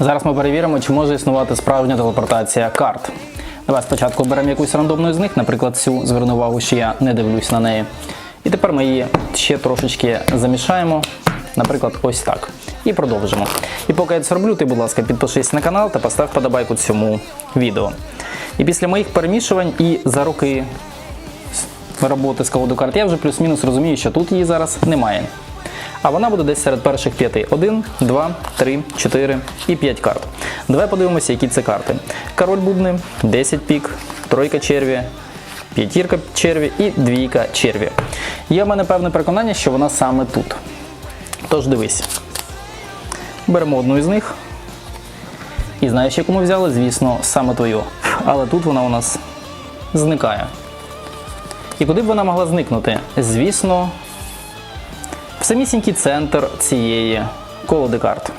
Зараз ми перевіримо, чи може існувати справжня телепортація карт. Давай спочатку оберемо якусь рандомну з них, наприклад, цю зверну увагу, що я не дивлюсь на неї. І тепер ми її ще трошечки замішаємо, наприклад, ось так. І продовжимо. І поки я це роблю, ти, будь ласка, підпишись на канал та постав подобайку цьому відео. І після моїх перемішувань і за роки роботи з колоду карт, я вже плюс-мінус розумію, що тут її зараз немає. А вона буде десь серед перших п'яти. Один, два, три, чотири і п'ять карт. Давай подивимося, які це карти. Король бубни, 10 пік, тройка черві, п'ятірка черві і двійка черві. Є в мене певне переконання, що вона саме тут. Тож дивись. Беремо одну із них. І знаєш, яку ми взяли? Звісно, саме твою. Але тут вона у нас зникає. І куди б вона могла зникнути? Звісно, самісінький центр цієї колоди карт.